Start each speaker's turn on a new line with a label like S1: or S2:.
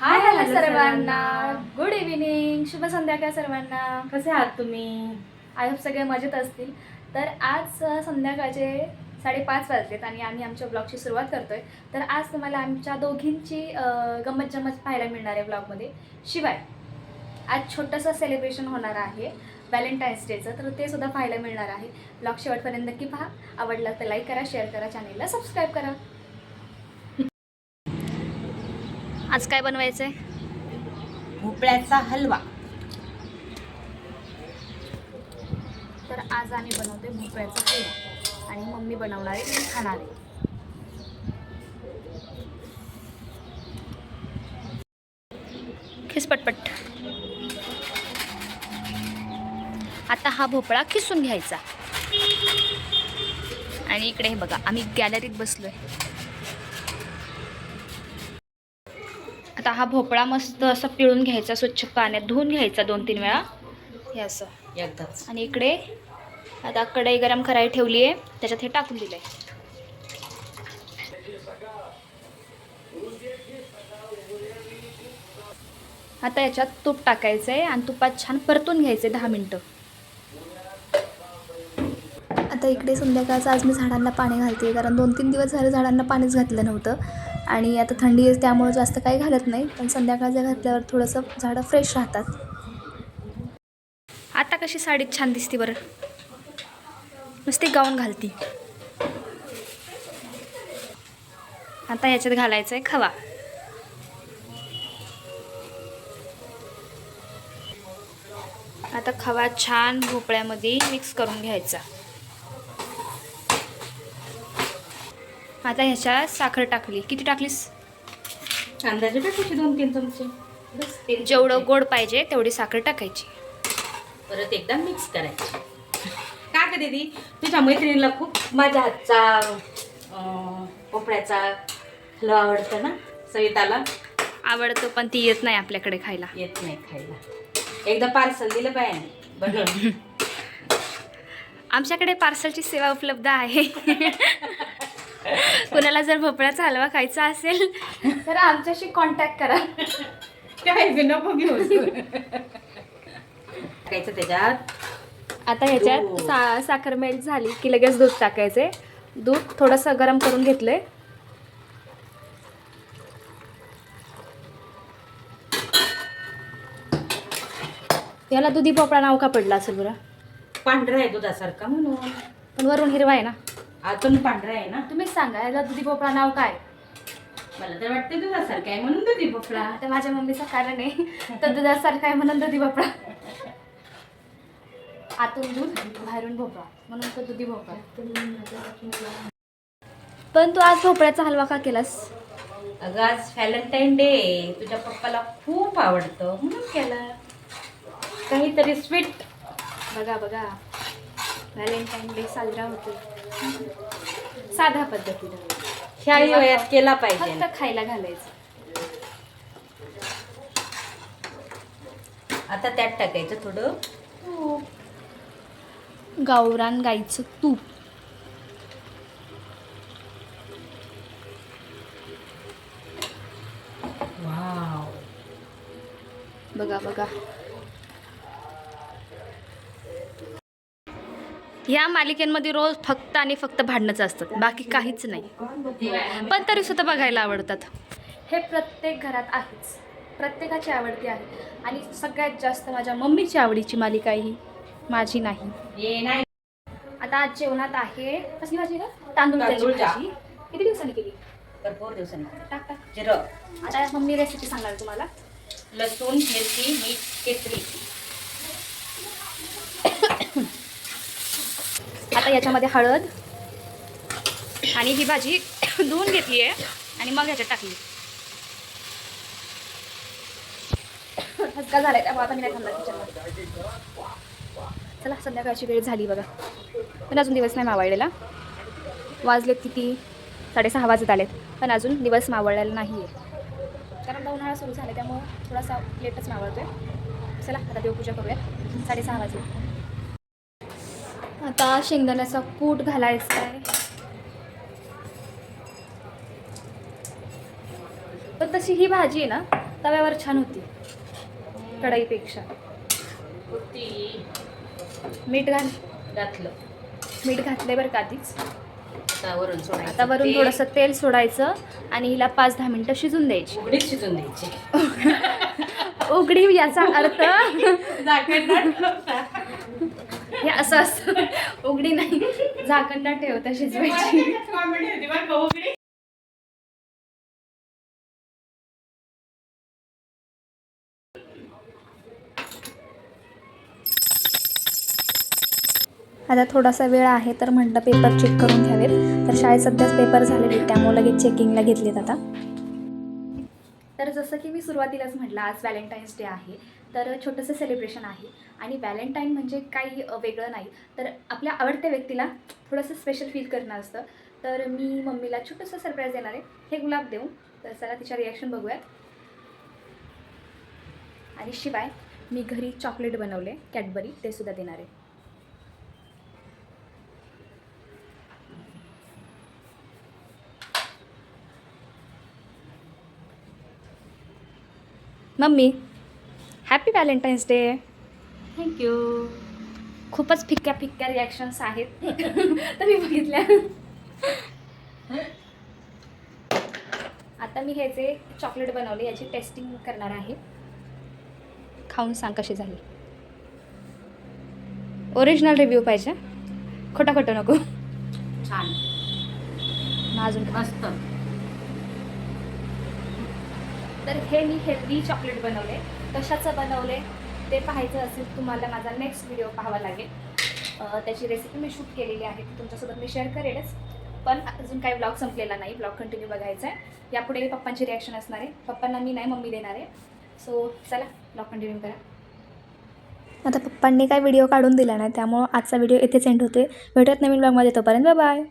S1: हाय hello सर्वांना. Good evening शुभ संध्याकाळ सर्वांना?
S2: कसे आहात तुम्ही?
S1: आय होप सगळे मजेत असतील. तर आज संध्याकाळचे साडेपाच वाजलेत आणि आम्ही आमच्या ब्लॉगची सुरुवात करतोय. तर आज तुम्हाला आमच्या दोघींची गंमत जम्मत पाहायला मिळणार आहे ब्लॉगमध्ये. शिवाय आज छोटंसं सेलिब्रेशन होणार आहे व्हॅलेंटाईन्स डेचं तर ते सुद्धा पाहायला मिळणार आहे. ब्लॉग शेवटपर्यंत नक्की पहा. आवडला तर लाईक करा शेअर करा चॅनेलला सबस्क्राईब करा. आज काय बनवायचं आहे
S2: भोपळ्याचा हलवा.
S1: तर आज आम्ही बनवते भोपळ्याचा हलवा आणि मम्मी बनवणार आहे मी खाणार आहे. खिस पटपट. आता हा भोपळा खिसून घ्यायचा. आणि इकडे हे बघा आम्ही गॅलरीत बसलोय. आता हा भोपळा मस्त असा पिळून घ्यायचा स्वच्छ पाण्यात धुवून घ्यायचा दोन तीन वेळा. हे असं.
S2: एकदाच.
S1: आणि इकडे आता कढई गरम करायला ठेवली आहे त्याच्यात हे टाकून दिलं आहे आता याच्यात तूप टाकायचं आहे आणि तुपात छान परतून घ्यायचं आहे दहा मिनटं. आता इकडे संध्याकाळचं आज मी झाडांना पाणी घालते कारण दोन तीन दिवस झाले झाडांना पाणीच घातलं नव्हतं. आणि आता थंडी आहे त्यामुळे जास्त काही घालत नाही पण संध्याकाळचं घातल्यावर थोडंसं झाडं फ्रेश राहतात. आता कशी साडी छान दिसते बरं. नुसती गाऊन घालती. आता याच्यात घालायचं आहे खवा. आता खवा छान भोपळ्यामध्ये मिक्स करून घ्यायचा. आता ह्याच्यात साखर टाकली. किती टाकलीस?
S2: अंदाजे टाकायचे दोन तीन चमचे. बस
S1: जेवढं. गोड पाहिजे तेवढी साखर टाकायची.
S2: परत एकदा मिक्स करायचे. का ग दीदी? तुझ्या मैत्रिणीला खूप माझ्या हातचा अं, भोपळ्याचा हलवा आवडतं ना सविताला?
S1: आवडतो पण ती येत नाही आपल्याकडे खायला.
S2: येत नाही खायला. एकदा पार्सल दिलं पाहिजे बघ
S1: आमच्याकडे पार्सलची सेवा उपलब्ध आहे. कुणाला जर भोपळ्याचा हलवा खायचा असेल तर आमच्याशी कॉन्टॅक्ट करा.
S2: काय बी नको घेऊ टाकायचं त्याच्यात?
S1: आता ह्याच्यात. सा साखर मेल्ट झाली की लगेच दूध टाकायचे दूध थोडंसं गरम करून घेतलंय. याला दुधी भोपळा नाव का पडला असेल बरं?
S2: पांढरा आहे दुधासारखा म्हणून.
S1: पण वरून हिरवा आहे ना.
S2: आतून पांढरा आहे ना?
S1: तुम्हीच सांगा याला दुधी भोपळा नाव काय?
S2: मला तर वाटतं दुधासारखा आहे म्हणून दुधी भोपळा.
S1: आता माझ्या मम्मीचं कारण आहे. तर दुधासारखं आहे म्हणून दुधी भोपळा. आतून दूध बाहेरून भोपळा. म्हणून तो दुधी भोपळा. पण तू आज भोपळ्याचा हलवा का केलास?
S2: अगं आज व्हॅलेंटाईन डे तुझ्या पप्पाला खूप आवडतं. म्हणून केला. काहीतरी स्वीट.
S1: बघा बघा. व्हॅलेंटाईन डे साजरा होतो साध्या पद्धतीनं.
S2: शाळी वयात केला पाहिजे.
S1: फक्त खायला घालायचं.
S2: आता त्यात टाकायचं थोडं.
S1: गावरान गाईचं तूप.
S2: वाव.
S1: बघा बघा. या मालिकेमध्ये रोज फक्त आणि फक्त भांडणंच असतात. बाकी काहीच नाही. पण तरी सुद्धा बघायला आवडतात. हे प्रत्येक घरात आहेच. प्रत्येकाची आवडती आहे. आणि सगळ्यात जास्त माझ्या मम्मीची आवडीची मालिका आहे ही माझी नाही.
S2: ये नाही
S1: आता आज जेवणात आहे. कसली भाजी का तांदूळ. भाजी. किती दिवसांनी केली?
S2: भरपूर दिवसांनी.
S1: टाक टाक.
S2: जिरं.
S1: आता मम्मी रेसिपी सांगणार तुम्हाला.
S2: लसूण मिरची मीठ केसरी.
S1: आता याच्यामध्ये हळद. आणि ही भाजी धुवून घेतली आहे आणि मग ह्याच्यात टाकली. हसका झालाय त्यामुळे आता मी नाही थांबणार किचनमध्ये. चला संध्याकाळची वेळ झाली बघा. पण अजून दिवस नाही मावळलेला. वाजलेत किती? साडेसहा वाजत आलेत. पण अजून दिवस मावळलेला नाही आहे कारण आता उन्हाळा सुरू झाला त्यामुळं थोडासा लेटच मावळतोय. चला आता देवपूजा करूया. साडेसहा वाजले. आता शेंगदाण्याचा कूट घालायचा आहे. पण तशी ही भाजी आहे ना तव्यावर छान होती. कढईपेक्षा. मीठ घाल.
S2: घातलं.
S1: मीठ घातले बरं का आधीच.
S2: आता वरून सोडायचं
S1: आता वरून थोडंसं तेल सोडायचं आणि हिला पाच दहा मिनटं शिजून द्यायची.
S2: उघडीत शिजून द्यायची.
S1: उघडी याचा अर्थ. हे असं असतं. उघडी नाही. झाकण न ठेवता शिजवायची.
S2: का उघडी.
S1: आता थोडासा वेळ आहे तर म्हटलं पेपर चेक करून घ्यावेत. तर शाळेत सध्याच पेपर झालेले त्यामुळे लगेच चेकिंगला घेतलेत आता. तर जसं की मी सुरुवातीलाच म्हटलं आज व्हॅलेंटाईन्स डे आहे. तर छोटंसं सेलिब्रेशन आहे. आणि व्हॅलेंटाईन म्हणजे काही वेगळं नाही. तर आपल्या आवडत्या व्यक्तीला थोडंसं स्पेशल फील करणं असतं. तर मी मम्मीला छोटंसं सरप्राईज देणार आहे. हे गुलाब देऊ. तर चला तिच्या रिॲक्शन बघूयात. आणि शिवाय मी घरी चॉकलेट बनवले. कॅडबरी ते सुद्धा देणार आहे. Mummy happy valentine's day
S2: thank you
S1: खूपच फिक्क्या फिक्क्या रिॲक्शन्स आहेत. तर मी बघितल्या. आता मी हे जे चॉकलेट बनवले याची टेस्टिंग करणार आहे. खाऊन सांग कशी झाली. ओरिजिनल रिव्ह्यू पाहिजे. खोटा खोटं नको.
S2: छान.
S1: अजून
S2: मस्त.
S1: तर हे मी हेल्दी चॉकलेट बनवले. कशाचं बनवले ते पाहायचं असेल तुम्हाला माझा नेक्स्ट व्हिडिओ पाहावा लागेल. त्याची रेसिपी मी शूट केलेली आहे ती तुमच्यासोबत मी शेअर करेलच. पण अजून काही ब्लॉग संपलेला नाही ब्लॉग कंटिन्यू बघायचा आहे यापुढे पप्पांची रिॲक्शन असणार आहे. पप्पांना मी नाही मम्मी देणार आहे. सो चला ब्लॉग कंटिन्यू करा. आता पप्पांनी काय व्हिडिओ काढून दिला नाही त्यामुळं आजचा व्हिडिओ इथेच एंड होते भेटत नवीन ब्लॉगमध्ये तोपर्यंत बाय